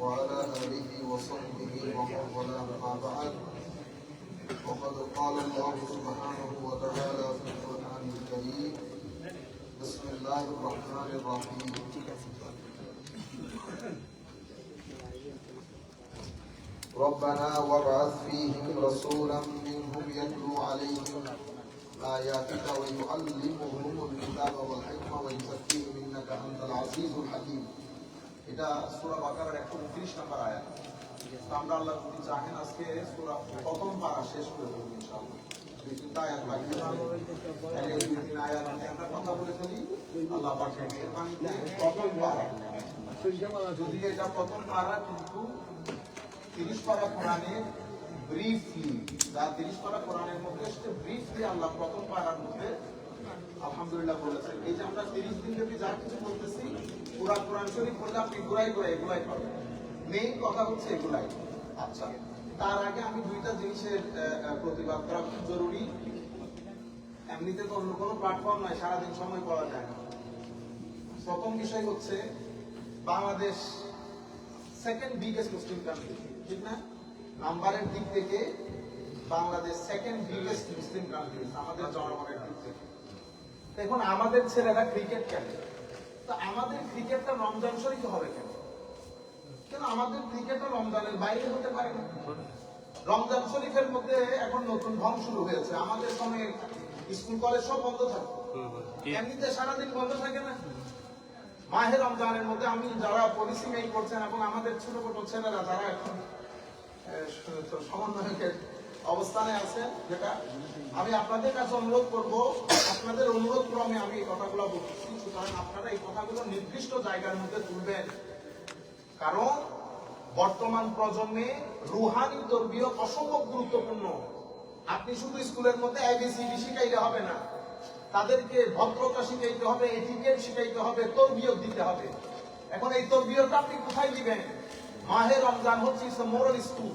وعلى آله وصحبه ومن والاه ما بعد. وقد قال الله سبحانه وتعالى في القرآن الكريم بسم الله الرحمن الرحيم. ربنا وابعث فيهم رسولا منهم يتلو عليهم آياتك ويعلمهم الكتاب والحكمة ويزكيهم إنك أنت العزيز الحكيم. এটা সূরা বাকারার 129 নম্বর আয়াত। আমরা আল্লাহ যদি চাহেন আজকে প্রথম পারা শেষ করে দেব ইনশাআল্লাহ। কথা বলে যদি এটা প্রথম পারা কিন্তু তিরিশ যা তিরিশ কোরআনের মধ্যে প্রথম পারার মধ্যে আলহামদুলিল্লাহ বলেছেন। এই যে আমরা তিরিশ দিন ব্যাপী যা কিছু বলতেছি পুরা কোরআন শরীফ পড়লে আপনি ঘুরাই ঘুরাই এগুলাই পাবেন। মেইন কথা হচ্ছে এগুলাই। আচ্ছা। তার আগে আমি দুইটা জিনিসের প্রতিবাদ করা খুব জরুরি। এমনিতে তো অন্য কোনো প্ল্যাটফর্ম নয় সারাদিন সময় পাওয়া যায় না। প্রথম বিষয় হচ্ছে Bangladesh second biggest Muslim country ঠিক না? নাম্বারের দিক থেকে Bangladesh second biggest Muslim country আমাদের জনগণের দিক থেকে। দেখুন আমাদের ছেলেরা ক্রিকেট খেলে। তো আমাদের ক্রিকেটটা রমজান শরীফ হবে কেন? কেন আমাদের ক্রিকেটটা রমজানের বাইরে হতে পারে না? রমজান শরীফের মধ্যে এখন নতুন ঢং শুরু হয়েছে। আমাদের সময়ে স্কুল, কলেজ সব বন্ধ থাকে। এমনিতে সারাদিন বন্ধ থাকে না। মাহের রমজানের মধ্যে আমি যারা পলিসি মেক করছেন এবং আমাদের ছোট ছোট ছেলেরা যারা এখন সমন্বয়কের অবস্থানে আছে, যেটা আমি আপনাদের কাছে অনুরোধ করব, আপনাদের অনুরোধ ক্রমে আমি এই কথাগুলো বলতেছি সুতরাং আপনারা এই কথাগুলো নির্দিষ্ট জায়গার মধ্যে তুলবেন। কারণ বর্তমান প্রজন্মে রুহানি তরবিয়ত অসম্ভব গুরুত্বপূর্ণ। আপনি শুধু স্কুলের মধ্যে এবিসিডি শিখাইলে হবে না। তাদেরকে ভদ্রতা শিখাইতে হবে, এটিকেট শিখাইতে হবে, তরবিয়ত দিতে হবে। এখন এই তরবিয়তটা আপনি কোথায় দিবেন? মাহে রমজান হচ্ছে মোরাল স্কুল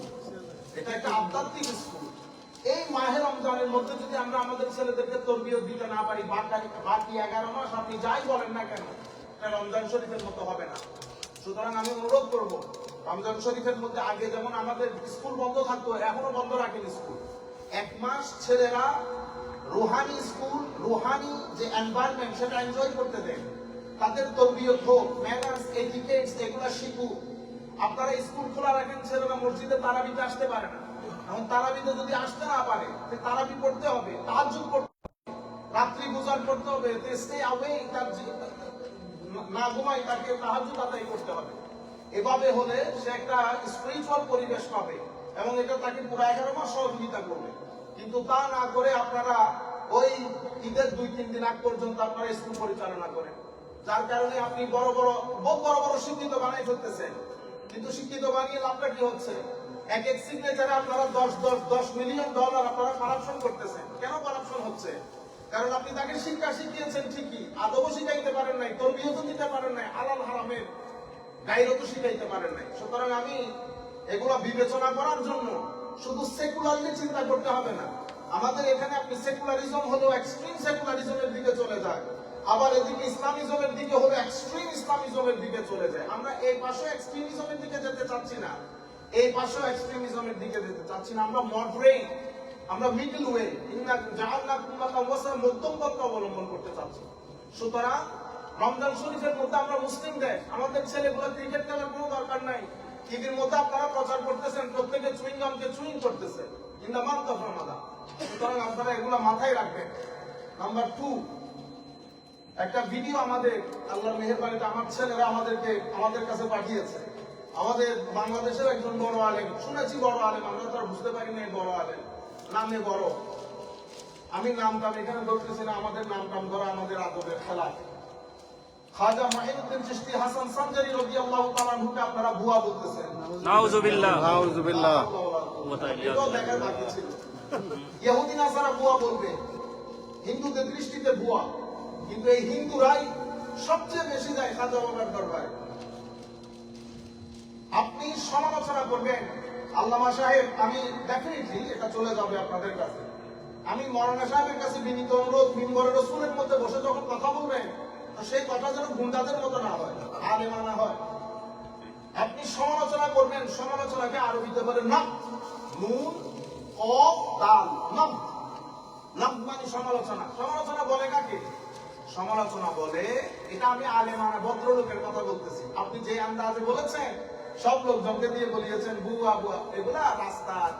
এটা একটা আধ্যাত্মিক স্কুল এই মাহে রমজানের মধ্যে যদি আমরা আমাদের ছেলেদেরকে তরবিয়ত দিতে না পারি, বাকি এগারো মাস আপনি যাই বলেন না কেন রমজান শরীফের মতো হবে না। সুতরাং আমি অনুরোধ করব, রমজান শরীফের মধ্যে আগে যেমন আমাদের স্কুল বন্ধ থাকতো, এখনও বন্ধ রাখেন স্কুল। এক মাস ছেলেরা রুহানি স্কুল, রুহানি যে এনভায়রনমেন্ট সেটা এনজয় করতে দেন তাদের তরবিয়ত হোক ম্যানার্স এটিকেটস এগুলো শিখুক। আপনারা স্কুল খোলা রাখেন, ছেলেরা মসজিদে তারা তারাবিতে আসতে পারে না। এখন তারাবিতে যদি আসতে না পারে তারাবি পড়তে হবে, তাহাজ্জুদ পড়তে হবে, রাত্রি গুজার করতে হবে তার না ঘুমাই তাকে তাহাজুদ আদায় করতে হবে। এভাবে হলে সে একটা স্পিরিচুয়াল পরিবেশ পাবে এবং এটা তাকে পুরো এগারো মাস সহযোগিতা করবে। কিন্তু তা না করে আপনারা ওই ঈদের দুই, তিন দিন আগ পর্যন্ত আপনারা স্কুল পরিচালনা করেন। যার কারণে আপনি বড় বড় বহু বড় বড় শিক্ষিত বানাই ফেলতেছেন কিন্তু শিক্ষিত বানিয়ে লাভটা কি হচ্ছে? এক এক সিগনেচারে আপনারা দশ দশ দশ মিলিয়ন ডলার আপনারা কারাপশন করতেছেন। কেন কারাপশন হচ্ছে? কারণ আপনি তাকে শিক্ষা শিখিয়েছেন ঠিকই। আদবও শিখাইতে পারেন নাই তরবিয়ত দিতে পারেন নাই হালাল হারামের গাইরত শিখাইতে পারেন নাই। সুতরাং আমি এগুলো বিবেচনা করার জন্য শুধু সেকুলারলি চিন্তা করতে হবে না। আমাদের এখানে আপনি সেকুলারিজম হলেও এক্সট্রিম সেকুলারিজমের দিকে চলে যায় আবার এদিকে ইসলামিজমের দিকে হলে এক্সট্রিম ইসলামিজমের দিকে চলে যায়। আমরা এই পাশে এক্সট্রিমিজমের দিকে যেতে চাচ্ছি না। এই পাশেও এক্সট্রিমিজমের দিকে যেতে চাচ্ছি না। আমরা মডারেট আমরা মিডল ওয়ে ইন্না জাআলনা কুল্লাকা ওয়াসা মধ্যম পথ অবলম্বন করতে চাচ্ছি। সুতরাং রমজান শরীফের মধ্যে আমরা মুসলিম দেশ, আমাদের ছেলেগুলো ক্রিকেট খেলার কোনো দরকার নাই। টিভির মধ্যে আপনারা প্রচার করতেছেন, প্রত্যেকে চুইং গামকে চুইং করতেছে। In the month of Ramadan সুতরাং আপনারা এগুলো মাথায় রাখবেন। নাম্বার টু একটা ভিডিও আমাদের, আল্লাহর মেহেরবানিতে আমার ছেলেরা আমাদেরকে, আমাদের কাছে পাঠিয়েছে। আমাদের বাংলাদেশের একজন বড় আলেম। শুনেছি বড় আলেম আমরা তো আর বুঝতে পারি না বড় আলেম। নামে বড়। আমি নাম টাম এখানে ধরতেছি না আমাদের নাম টাম ধরা আমাদের আদবের খেলা খাজা মাহিনুদ্দিন চিশতি হাসান সানজারি রাদিয়াল্লাহু তাআলা আনহুকে আপনারা ভুয়া বলতেছেন। নাউজুবিল্লাহ। নাউজুবিল্লাহ। এটাও দেখার বাকি ছিল। ইহুদি নাসারা ভুয়া বলবে হিন্দুদের দৃষ্টিতে ভুয়া। কিন্তু এই হিন্দুরাই সবচেয়ে বেশি যায় খাজা বাবার দরবারে। আপনি সমালোচনা করবেন। আল্লামা সাহেব, আমি ডেফিনেটলি এটা চলে যাবে আপনাদের কাছে। আমি মরানা সাহেবের কাছে বিনীত অনুরোধ মিম্বরের রসুলের মধ্যে বসে যখন কথা বলবেন সেই কথা যেন গুন্ডাদের মতো না হয় আলেমানা হয়। আপনি সমালোচনা করবেন, সমালোচনাকে আরবিতে বলে নাম নুন কফ, দাল, নাম। নাম মানে সমালোচনা। সমালোচনা বলে কাকে? সমালোচনা বলে, এটা আমি আলেমানা ভদ্রলোকের কথা বলতেছি। আপনি যে আন্দাজে বলেছেন সব লোকজনকে দিয়ে বলিয়েছেন, বুয়া বুয়া। এগুলা রাস্তার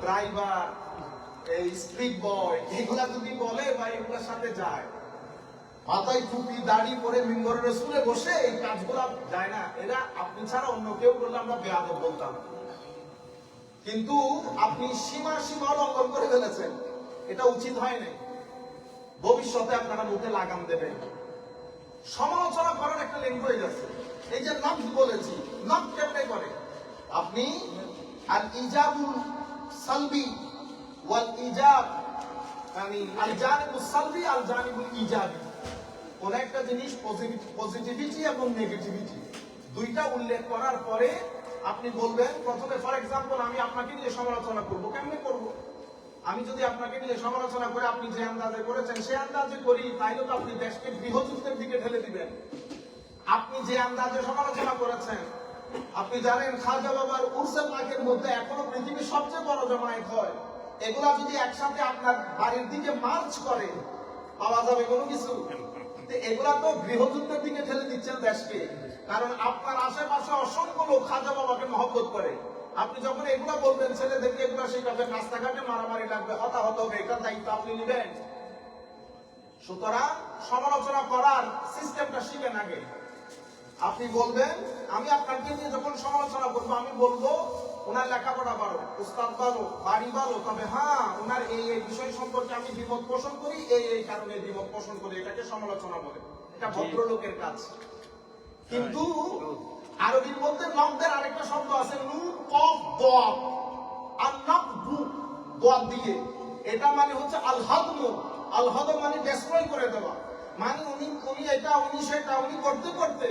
ড্রাইভার, এই স্ট্রিট বয় এগুলা যদি বলে বা এগুলার সাথে যায়। মাথায় টুপি, দাড়ি পরে মিম্বরের রসুলে বসে এই কাজগুলো যায় না। এরা আপনি ছাড়া অন্য কেউ করলে আমরা বেয়াদব বলতাম। কিন্তু আপনি সীমা সীমা লঙ্ঘন করে ফেলেছেন। এটা উচিত হয় নাই। ভবিষ্যতে আপনারা মুখে লাগাম দেবেন। সমালোচনা করার একটা ল্যাঙ্গুয়েজ আছে এই যে নাম বলেছি নাম কেমনে করে আপনি আর ইজাবুল সালবি ওয়াল ইজাব মানে আল জানিবুল সালবি আল জানিবুল ইজাবি। কোন একটা জিনিস পজিটিভিটি এবং নেগেটিভিটি দুইটা উল্লেখ করার পরে আপনি বলবেন প্রথমে ফর এক্সাম্পল আমি আপনাকে নিয়ে সমালোচনা করব। কেমনে করব? আমি যদি আপনাকে নিয়ে সমালোচনা করে আপনি যে আন্দাজে করেছেন সে আন্দাজে করি তাইলে তো আপনি দেশকে গৃহযুদ্ধের দিকে ঠেলে দিবেন। আপনি যে আন্দাজে সমালোচনা করেছেন আপনি জানেন খাজা বাবার উর্সে পাকের মধ্যে এখনও পৃথিবীর সবচেয়ে বড় জমায়েত হয়। এগুলা যদি একসাথে আপনার বাড়ির দিকে মার্চ করে, পাওয়া যাবে কোনো কিছু? এগুলা তো গৃহযুদ্ধের দিকে ঠেলে দিচ্ছেন দেশকে। কারণ আপনার আশেপাশে অসংখ্য লোক খাজা বাবাকে মহব্বত করে। আপনি যখন এগুলা বলবেন, ছেলেদেরকে এগুলা শেখাবেন, রাস্তাঘাটে মারামারি লাগবে, হতাহত হবে, এটার দায়িত্ব আপনি নেবেন। সুতরাং সমালোচনা করার সিস্টেমটা শিখেন আগে। আপনি বলবেন আমি আপনাকে নিয়ে যখন সমালোচনা করব আমি বলব ওনার লেখাপড়া ভালো উস্তাদ ভালো বাড়ি ভালো তবে হ্যাঁ ওনার এই এই বিষয় সম্পর্কে আমি দ্বিমত পোষণ করি এই এই কারণে দ্বিমত পোষণ করি এটাকে সমালোচনা বলে। এটা ভদ্রলোকের কাজ। কিন্তু আরবির মধ্যে নকদের আরেকটা শব্দ আছে নুন কফ দোয়াব। আর নক দোয়াব দিয়ে। এটা মানে হচ্ছে আল হাদমু আল মানে ডেস্ট্রয় করে দেওয়া। মানে উনি উনি এটা উনি সেটা উনি করতে করতে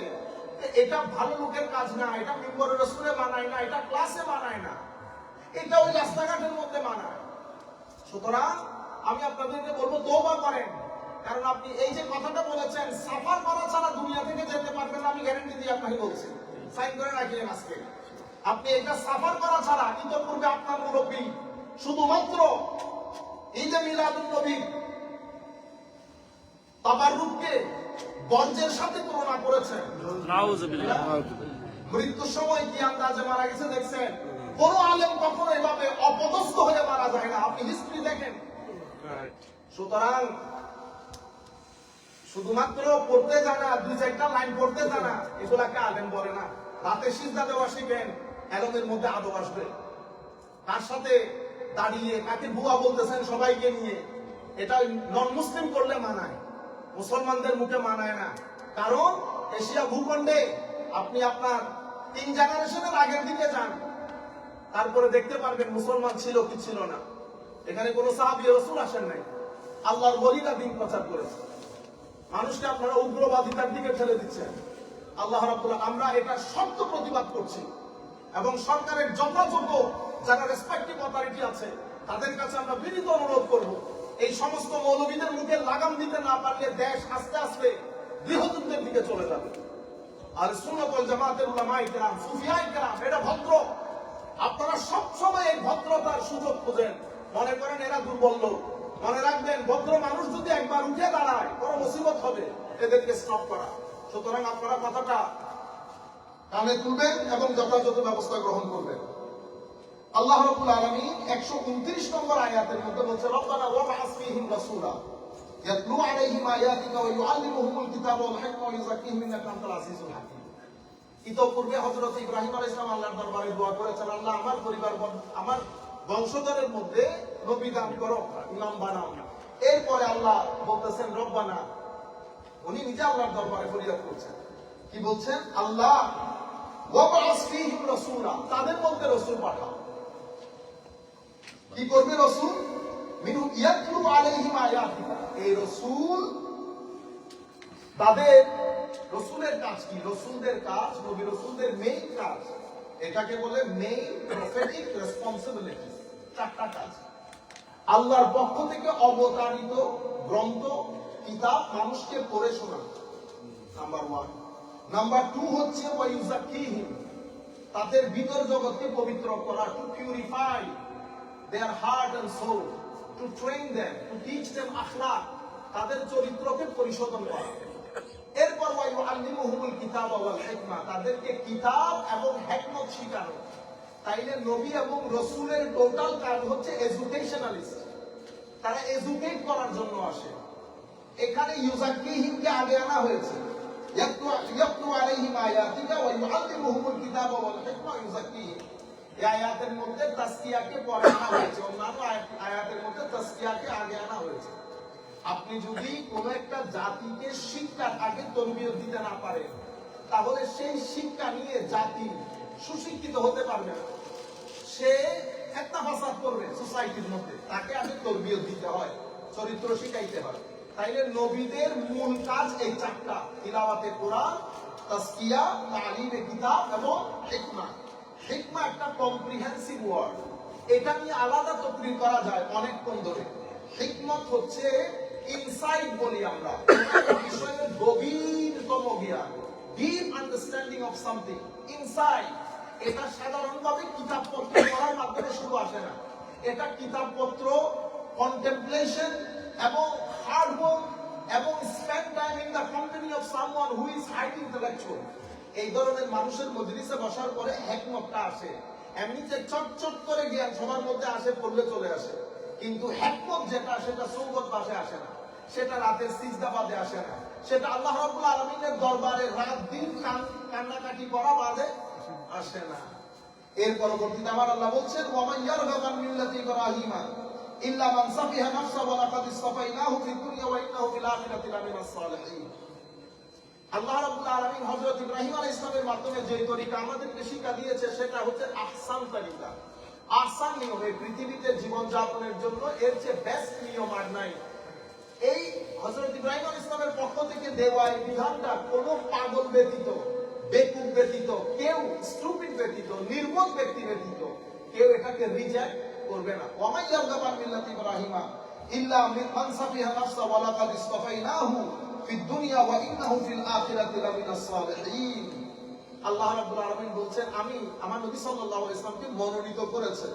এটা ভালো লোকের কাজ না, এটা মেম্বরের রসুলে মানায় না, এটা ক্লাসে মানায় না, এটা ওই রাস্তাঘাটের মধ্যে মানায়। সুতরাং আমি আপনাদেরকে বলব দোবা করেন। কারণ আপনি এই যে কথাটা বলেছেন, সাফার করা ছাড়া দুনিয়া থেকে যেতে পারবেন আমি গ্যারেন্টি দিয়ে আপনাকে বলছি। সাইন করে রাখিলেন আজকে। আপনি এটা সাফার করা ছাড়া ইতপূর্বে আপনার মুরব্বী শুধুমাত্র এই যে মিলাদুল নবী, তাবাররুককে বর্জ্যের সাথে তুলনা করেছেন। মৃত্যুর সময় কি আন্দাজে মারা গেছে দেখছেন? কোন আলেম কখনো এভাবে অপদস্থ হয়ে মারা যায় না। আপনি হিস্ট্রি দেখেন। সুতরাং শুধুমাত্র পড়তে জানা দুই চারটা লাইন পড়তে জানা এগুলাকে আলেম বলে না। রাতে সিজদা দেওয়া শিখেন এলমের মধ্যে আদব আসবে। তার সাথে দাঁড়িয়ে কাকে বুয়া বলতেছেন সবাইকে নিয়ে এটা নন মুসলিম করলে মানায়। মুসলমানদের মুখে মানায় না। কারণ এশিয়া ভূখণ্ডে আপনি আপনার তিন জেনারেশনের আগের দিকে যান। তারপরে দেখতে পারবেন মুসলমান ছিল কি ছিল না। এখানে কোনো সাহাবি রসুল আসেন নাই। আল্লাহর বলিরা দিন প্রচার করেছে। মানুষকে আপনারা উগ্রবাদিতার দিকে ঠেলে দিচ্ছেন। আল্লাহ রাব্বুল আমরা এটা শক্ত প্রতিবাদ করছি। এবং সরকারের যথাযোগ্য যারা রেসপেক্টিভ অথরিটি আছে, তাদের কাছে আমরা বিনীত অনুরোধ করব। এই সমস্ত মৌলবীদের মুখে লাগাম দিতে না পারলে দেশ আস্তে আস্তে গৃহযুদ্ধের দিকে চলে যাবে। আর সুন্নতল জামাতের উলামাই কেরাম সুফিয়াই কেরাম এটা ভদ্র। আপনারা সব সময় এই ভদ্রতার সুযোগ খুঁজেন। মনে করেন এরা দুর্বল লোক। মনে রাখবেন, ভদ্র মানুষ যদি একবার উঠে দাঁড়ায় বড় মুসিবত হবে, এদেরকে স্টপ করা। সুতরাং আপনারা কথাটা কানে তুলবেন এবং যথাযথ ব্যবস্থা গ্রহণ করবেন। আল্লাহ রাব্বুল আলামিন 129 নম্বর আয়াতের মধ্যে বলছে, রব্বানা ওয়া দরবারে আমার বংশধরের মধ্যে এরপরে আল্লাহ বলতেছেন, রব্বানা, উনি নিজে আল্লাহর দরবারে ফরিয়াদ করছেন। কি বলছেন? আল্লাহ তাদের মধ্যে রাসূল পাঠাও। কি করবে রসুল? মিনু আলাইহিম আয়াতিকা। এই রসুল, তাদের রসুলের কাজ কি? রসুলদের কাজ, নবী রসুলদের মেইন কাজ। এটাকে বলে মেইন প্রফেটিক রেসপন্সিবিলিটি চারটা কাজ। আল্লাহর পক্ষ থেকে অবতারিত গ্রন্থ, কিতাব মানুষকে পড়ে শোনা নাম্বার ওয়ান নাম্বার টু হচ্ছে তাদের ভিতর জগৎকে পবিত্র করা to purify their heart and soul to train them to teach them আখলাক তাদের চরিত্রকে পরিশোধন করা। এরপর ওয়াইউ আল্লিমুহুমুল কিতাব ওয়াল হিকমা, তাদেরকে কিতাব এবং হিকমত শেখানো। তাইলে নবী এবং রসুলের টোটাল কাজ হচ্ছে এডুকেশনালিস্ট। তারা এডুকেট করার জন্য আসে। এখানে ইউজাকিহিমকে আগে আনা হয়েছে। ইয়াতলু আলাইহিম আয়াতিকা ওয়া কিতাব ওয়াল হিকমা ইউজাকিহিম আয়াতের মধ্যে তাসকিয়াকে পরে আনা হয়েছে। অন্যান্য আয়াতের মধ্যে তাসকিয়াকে আগে আনা হয়েছে। আপনি যদি কোনো একটা জাতিকে শিক্ষার আগে তরবিয়ত দিতে না পারেন তাহলে সেই শিক্ষা নিয়ে জাতি সুশিক্ষিত হতে পারবে না। সে একটা ফাসাদ করবে সোসাইটির মধ্যে। তাকে আগে তরবিয়ত দিতে হয়, চরিত্র শিখাইতে হয়। তাইলে নবীদের মূল কাজ এই চারটা, তিলাওয়াতে কোরআন, তাসকিয়া, তালিমে, কিতাব এবং হিকমা হিকমা একটা কম্প্রিহেন্সিভ ওয়ার্ড এটা নিয়ে আলাদা তকরির করা যায় অনেকক্ষণ ধরে। হিকমত হচ্ছে ইনসাইট বলি আমরা। বিষয়ের গভীরতম জ্ঞান। Deep understanding of something insight এটা সাধারণভাবে কিতাবপত্র পড়ার মাধ্যমে শুরু আসে না। এটা কিতাবপত্র কন্টেম্পলেশন এবং হার্ড ওয়ার্ক এবং spend time in the company of someone who is highly intellectual এই ধরনের মানুষের মজলিসে বসার পরে হ্যাকমতটা আসে। এমনিতে চটচট করে জ্ঞান সবার মধ্যে আসে, পড়লে চলে আসে। কিন্তু হ্যাকমত যেটা, সেটা সৌগত বাসে আসে না। সেটা রাতের সিজদা বাদে আসে না। সেটা আল্লাহ রাব্বুল আলামিনের দরবারে রাত দিন কান- কান্নাকাটি করা বাদে আসে না। এর পরবর্তীতে আমার আল্লাহ বলছেন, ওয়ামান ইয়ারগাবান মিল্লাতি ইব্রাহিমা, ইল্লা মান সাফিহা নাফসা ওয়া লাকাদ ইসতাফাইনাহু ফিদ দুনিয়া ওয়া ইন্নাহু ফিল আখিরাতি লামিনাস সালিহিন। আল্লাহ রাব্বুল আলামিন হযরত ইব্রাহিম আলাইহিস সালামের মাধ্যমে যে তরিকা আমাদেরকে শিক্ষা দিয়েছে, সেটা হচ্ছে আহসান তরিকা। আহসান নিয়ম পৃথিবীতে জীবন যাপনের জন্য এর চেয়ে বেস্ট নিয়ম আর নাই। এই হযরত ইব্রাহিম আলাইহিস সালামের পক্ষ থেকে দেওয়া এই বিধানটা কোনো পাগল ব্যতীত, বেকুব ব্যতীত, কেউ স্টুপিড ব্যতীত, নির্বোধ ব্যক্তি ব্যতীত, কেউ এটাকে রিজেক্ট করবে না। ওয়ামাই ইয়ারগাবান মিল্লাতি ইব্রাহিমা ইল্লা মিন মান সাফিহা নাফসা ওয়া ইসতাফাইনাহু বলছেন, আমি আমার নবী মনোনীত করেছে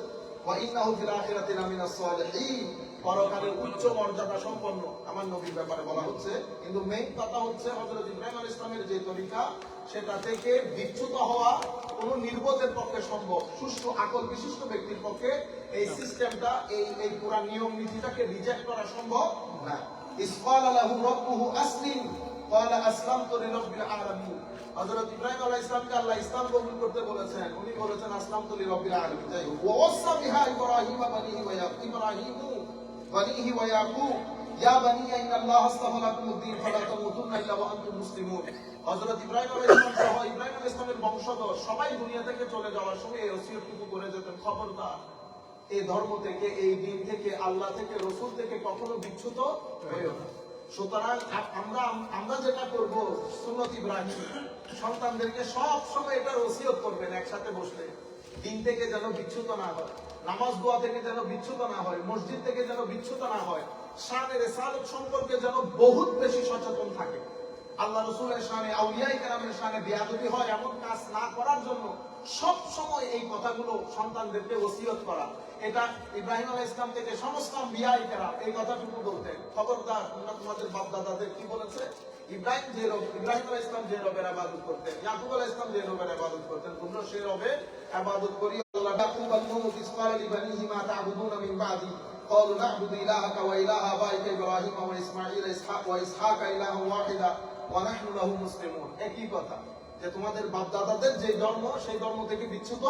উচ্চ মর্যাদা সম্পন্ন আমার নবীর ব্যাপারে বলা হচ্ছে। কিন্তু মেইন কথা হচ্ছে, হযরত ইব্রাহিম আলাইহিস সালামের যে তরিকা, সেটা থেকে বিচ্যুত হওয়া কোন নির্বোধের পক্ষে সম্ভব। সুষ্ঠু আকল বিশিষ্ট ব্যক্তির পক্ষে এই সিস্টেমটা এই এই পুরা নিয়ম নীতিটাকে রিজেক্ট করা সম্ভব না। ইসকাল লাহু রাব্বুহু আসলিম قال اسلمت لرب العالمين হযরত ইব্রাহিম আলাইহিস সালামকে আল্লাহ ইসলাম কবুল করতে বলেছেন উনি বলেছেন আসলামতু লিরাব্বিল আলামিন যাই হোক ওয়াসা বিহা ইব্রাহিম বানিহি ওয়া ইয়াকুব ইব্রাহিম বানিহি ওয়া ইয়াকুব ইয়া বানি ইন্না আল্লাহ আস্তাফা লাকুম উদ-দীন ফালা তামুতুন্না ইল্লা ওয়া আনতুম মুসলিমুন হযরত ইব্রাহিম আলাইহিস সালাম সহ ইব্রাহিম আলাইহিস সালামের বংশধর সবাই দুনিয়া থেকে চলে যাওয়ার সময় এই ওসিয়তটুকু করে যেতেন খবরদার এই ধর্ম থেকে, এই দিন থেকে, আল্লাহ থেকে, রসুল থেকে কখনো বিচ্যুত হয়েও যেন নামাজ দোয়া থেকে যেন বিচ্যুত না হয়, মসজিদ থেকে যেন বিচ্যুত না হয় সম্পর্কে যেন বহুত বেশি সচেতন থাকে। আল্লাহ রসুলের শানে আউলিয়াই কেরামের শানে বেয়াদবি হয় এমন কাজ না করার জন্য সব সময় এই কথাগুলো সন্তানদেরকে ওসিয়ত করা এটা ইব্রাহিম আলাইহিস ইসলাম থেকে সমস্ত বিয়াই কেরাম এই কথাটুকু বলতেন খবরদার তোমরা তোমাদের বাপ দাদাদের কি বলেছে ইব্রাহিম যে রব ইব্রাহিম আলাইহিস ইসলাম যে রবের ইবাদত করতেন ইয়াকুব আলাইহিস ইসলাম যে রবের ইবাদত করতেন তোমরা সেই রবের ইবাদত করি আল্লাহ ইয়াকুব আল-মুত ইসমাইল লিবানিহি মা তা'বুদুনা মিন বাদি قالوا نعبد إلهك وإله آبائك إبراهيم وإسماعيل إسحاق وإسحاق إلها واحدا ونحن له مسلمون একই কথা যে তোমাদের বাপদাদাদের যে ধর্ম সেই ধর্ম থেকে বিচ্ছুত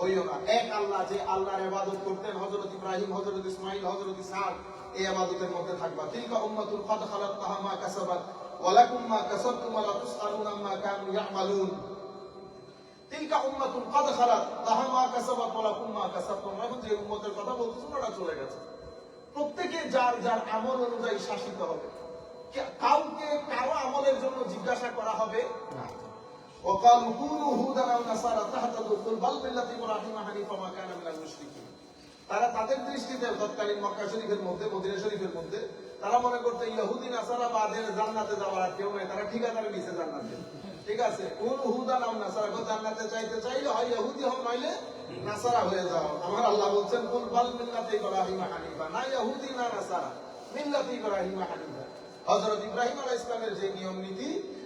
হইও না। এক আল্লাহ যে আল্লাহর এবাদত করতেন হজরত ইব্রাহিম হজরত ইসমাইল হজরত ইসার এই আবাদতের মধ্যে থাকবা। তিলকা উম্মাতুল কদ খালাত তাহামা কাসাবাত, ওয়ালাকুম মা কাসাবতুম কানু ইয়ামালুন। তিলকা খালাত কাসাবাত মা কাসাবতুম। এখন যে উম্মতের কথা বলতেছো চলে গেছে। প্রত্যেকে যার যার আমল অনুযায়ী শাসিত হবে। কাউকে কারও আমলের জন্য জিজ্ঞাসা করা হবে না। وقالوا كونوا هودا او نصارى تهتدوا قل بل ملة ابراهيم حنيفا ما كان من المشركين তারা তাদের দৃষ্টিতে তৎকালীন মক্কা শরীফের মধ্যে মদিনা শরীফের মধ্যে তারা মনে করতে ইহুদি নাসারা বাদের জান্নাতে যাওয়ার আর কেউ নাই তারা ঠিকাদারে নিচে জান্নাতে ঠিক আছে কোন হুদা নাম নাসারা গো জান্নাতে চাইতে চাইলে হয় ইহুদি হও নইলে নাসারা হয়ে যাও আমার আল্লাহ বলছেন কুল বাল মিল্লাতে ইব্রাহিম হানিফা না ইহুদি না নাসারা মিল্লাতে ইব্রাহিম হানিফা হযরত ইব্রাহিম আলাইহিস সালামের যে নিয়ম নীতি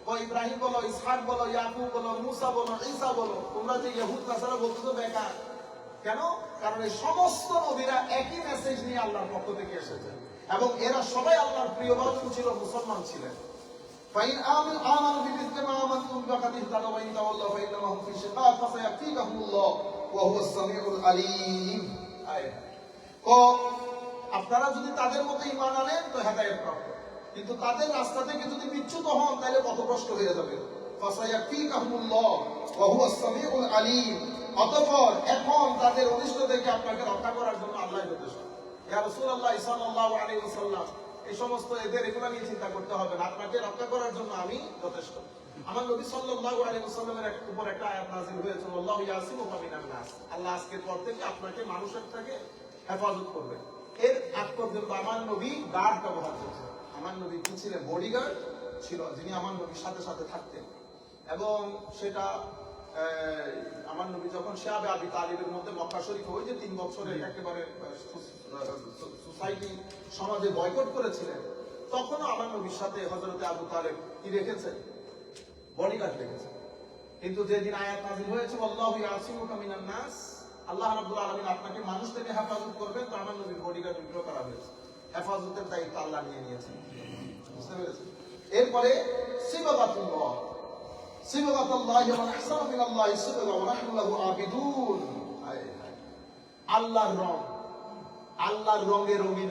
আহাদিন মিনহুম ওয়া নাহনু লাহু মুসলিমুন ও ইব্রাহিম বলো ইসহাক বলো ইয়াকুব বলো মুসা বলো ঈসা বলো তোমরা যে ইহুদ নাসারা বলতেছো বেকার কেন কারণ এই সমস্ত নবীরা একই মেসেজ নিয়ে আল্লাহর পক্ষ থেকে এসেছে এবং এরা সবাই আল্লাহর প্রিয় বান্ধব ছিল মুসলমান ছিলেন فإن آمن آمنوا بمثل ما آمنتم فقد اهتدوا وإن تولوا فإنما هم في شقاق فسيكفيكهم الله وهو السميع العليم আয়। তো আপনারা যদি তাদের মতো ইমান আনেন তো হেদায়েত প্রাপ্ত কিন্তু তাদের রাস্তা থেকে যদি বিচ্যুত হন, তাহলে পথভ্রষ্ট হয়ে যাবে। করার জন্য আমি যথেষ্ট। আমার উপর একটা পর থেকে আপনাকে মানুষের থেকে হেফাজত করবে। এর আগ পর্যন্ত আমার নবী গার্ড ব্যবহার করছে আমার নবী কি ছিলেন বডিগার্ড ছিল যিনি আমার নবীর সাথে সাথে থাকতেন। এবং সেটা আমার নবী যখন শাহাবে আবি তালিবের মধ্যে মক্কা শরীফ ওই যে তিন বছরের একেবারে সোসাইটি সমাজে বয়কট করেছিলেন তখনও আমার নবীর সাথে হজরতে আবু তালেব কি রেখেছেন? বডিগার্ড রেখেছেন। কিন্তু যেদিন আয়াত নাযিল হয়েছে আল্লাহু ইয়াসিমুকা মিনান নাস আল্লাহ রাব্বুল আলামিন আপনাকে মানুষ থেকে হেফাজত করবেন তো আমার নবীর বডিগার্ড বিগ্রহ করা হয়েছে। হেফাজতের দায়িত্ব আল্লাহ নিয়ে নিয়েছেন। বুঝতে পেরেছেন? এরপরে রঙিন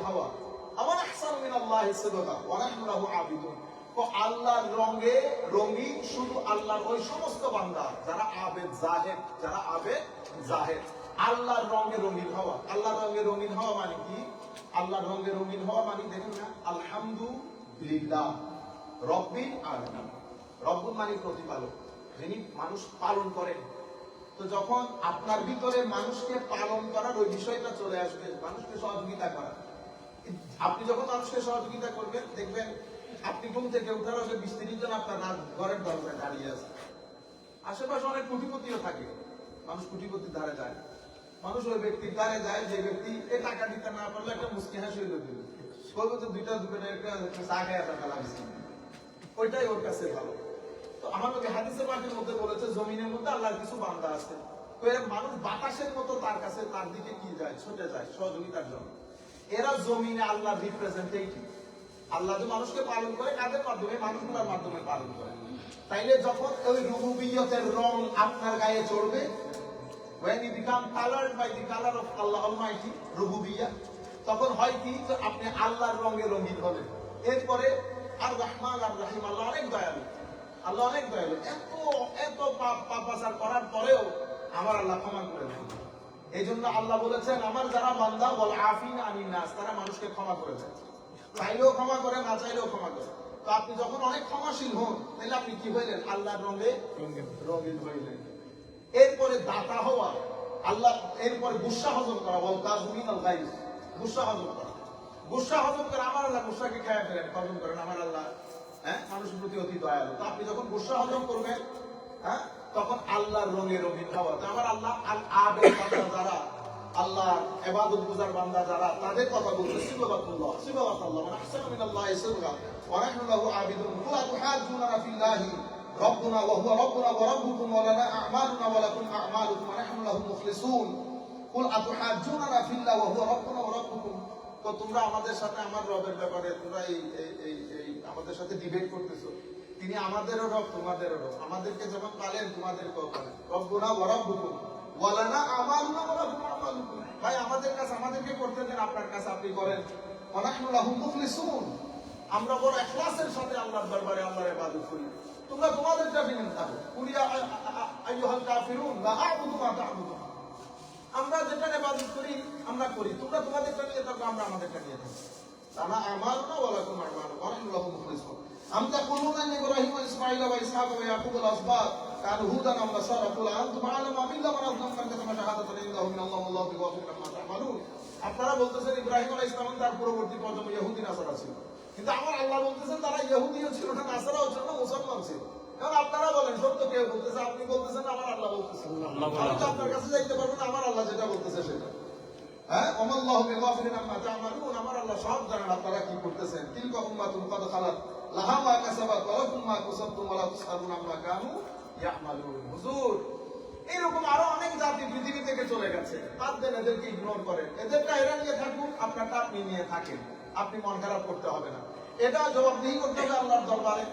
আল্লাহর রঙে রঙিন শুধু আল্লাহর ওই সমস্ত বান্দা, যারা আবেদ জাহেদ, যারা আবেদ জাহেদ। আল্লাহর রঙে রঙিন হওয়া। আল্লাহর রঙে রঙিন হওয়া মানে কি? আল্লাহর রঙে রঙিন হওয়া মানে দেখুন না, আলহামদুলিল্লাহ, রব্বিল আলামিন। রব্বুল মানে প্রতিপালক, যিনি মানুষ পালন করেন। তো যখন আপনার ভিতরে মানুষকে পালন করার ওই বিষয়টা চলে আসবে, মানুষকে সহযোগিতা করা আপনি যখন মানুষকে সহযোগিতা করবেন, দেখবেন আপনি ঘুম থেকে উঠার আগে বিশ তিরিশ জন আপনার ঘরের দরজায় দাঁড়িয়ে আছে। আশেপাশে অনেক কুটিপতিও থাকে। মানুষ কুটিপতির ধারে যায়। মানুষ ওই ব্যক্তির দ্বারে যায়, যে ব্যক্তি এ টাকা দিতে না পারলে একটা মুসকি হাসি হইল দিল। বলব তো দুইটা দুপুরে একটা চা খায় একটা ফেলা ওইটাই ওর কাছে ভালো। তো আমার নবী হাদিসের পাকের মধ্যে বলেছে, জমিনের মধ্যে আল্লাহর কিছু বান্দা আছে। তো এরা মানুষ বাতাসের মতো তার কাছে তার দিকে কি যায়? ছুটে যায়, সহযোগিতার জন্য। এরা জমিনে আল্লাহর রিপ্রেজেন্টেটিভ আল্লাহ যে মানুষকে পালন করে, কাদের মাধ্যমে? মানুষগুলোর মাধ্যমে পালন করে। তাইলে যখন ওই রুবুবিয়তের রং আপনার গায়ে চড়বে when you become colored by the color of Allah Almighty রুবুবিয়া তখন হয় কি? যে আপনি আল্লাহর রঙে রঙিন হলেন এরপরে আর রহমান আর রহিম আল্লাহ অনেক দয়ালু। আল্লাহ অনেক দয়ালু। এত এত পাপ পাপাচার করার পরেও আমার আল্লাহ ক্ষমা করে দেন। এই জন্য আল্লাহ বলেছেন, আমার যারা বান্দা, বল আফিন আমিন নাস তারা মানুষকে ক্ষমা করে দেয় চাইলেও ক্ষমা করে, না চাইলেও ক্ষমা করে। তো আপনি যখন অনেক ক্ষমাশীল হন, তাহলে আপনি কি হইলেন? আল্লাহর রঙে রঙিন হইলেন। এরপরে দাতা হওয়া, আল্লাহ এরপরে গুসা হজম করা বল কাজমিন আল গাইস গুসা হজম করা। গুসা হজম করে আমার আল্লাহ গুসাকে খেয়ে ফেলেন, হজম করেন। আমার আল্লাহ হ্যাঁ মানুষের প্রতি অতি দয়ালু। তো আপনি যখন গুসা হজম করবেন হ্যাঁ তখন আল্লাহর রঙে রঙিন হওয়া তো আমার আল্লাহ আল আবেদ বান্দা যারা আল্লাহ এবাদত গুজার বান্দা যারা, তাদের কথা বলছে সিবাবাতুল্লাহ সিবাবাতুল্লাহ মানে আহসানু মিনাল্লাহি সিবগা ওয়া নাহনু লাহু আবিদুন কুল আতুহাজ্জুনা ফিল্লাহি। ربنا وهو ربنا وربكم ولنا أعمالنا ولكم أعمالكم ونحن له مخلصون قل أتحاجوننا في الله وهو ربنا وربكم তো তোমরা আমাদের সাথে আমার রবের ব্যাপারে তোমরা এই এই এই এই আমাদের সাথে ডিবেট করতেছো তিনি আমাদেরও রব তোমাদেরও রব আমাদেরকে যেমন পালেন তোমাদেরকেও পালেন রব্বুনা ওয়ারাব্বুকুম ওয়ালানা আমালুনা ওয়ালাকুম আমালুকুম ভাই আমাদের কাছে আমাদেরকে করতে দেন আপনার কাছে আপনি করেন ওয়ানাহনু লাহু মুখলিসুন আমরা বড় ইখলাসের সাথে আল্লাহর দরবারে আল্লাহর ইবাদত করি তোমরা তোমাদের জামিনে থাকো কুলিয়া আইয়ুহাল কাফিরুন আমরা যেটা ইবাদত করি, আমরা করি। তোমরা তোমাদেরটা নিয়ে থাকো, আমরা আমাদেরটা নিয়ে থাকো। মান মান মিন আপনারা বলতেছেন ইব্রাহিম আলাইহিস তার পূর্ববর্তী প্রজন্ম ইহুদি, নাসারা ছিল। কিন্তু আমার আল্লাহ বলতেছেন তারা ইহুদিও ছিল না নাসারাও ছিল না মুসলমান ছিল। কারণ আপনারা বলেন সত্য কে বলতেছে আপনি বলতেছেন আমার আল্লাহ বলতেছেন আমি তো আপনার কাছে যাইতে পারব না আমার আল্লাহ যেটা বলতেছে সেটা। হ্যাঁ? ওমাল্লাহু বিগাফিরিন আম্মা তা'মালুন আমার আল্লাহ সব জানেন আপনারা কি করতেছেন। তিলকা উম্মাতুন কাদ খালাত লাহা মা কাসাবাত ওয়া লাকুম মা কাসাবতুম ওয়া লা তুসআলুন আম্মা কানু ইয়ামালুন। হুজুর এরকম আরও অনেক জাতি পৃথিবী থেকে চলে গেছে। বাদ দেন এদেরকে ইগনোর করেন। এদেরটা এরা নিয়ে থাকুক আপনারটা আপনি নিয়ে থাকেন। আপনি মন খারাপ করতে হবে না। এটা জবাবদিহি করতে হবে আল্লাহর দরবারে।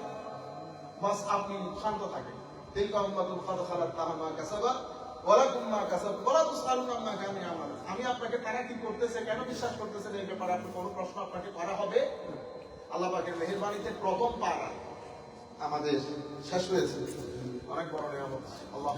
বাস আপনি শান্ত থাকেন। আমি আপনাকে তারা কি করতেছে, কেন বিশ্বাস করতেছেন এই ব্যাপারে আপনি কোনো প্রশ্ন আপনাকে করা হবে? আল্লাহ মেহেরবানিতে প্রথম পারা আমাদের শেষ হয়েছে। অনেক বড় নিয়ামত। আল্লাহ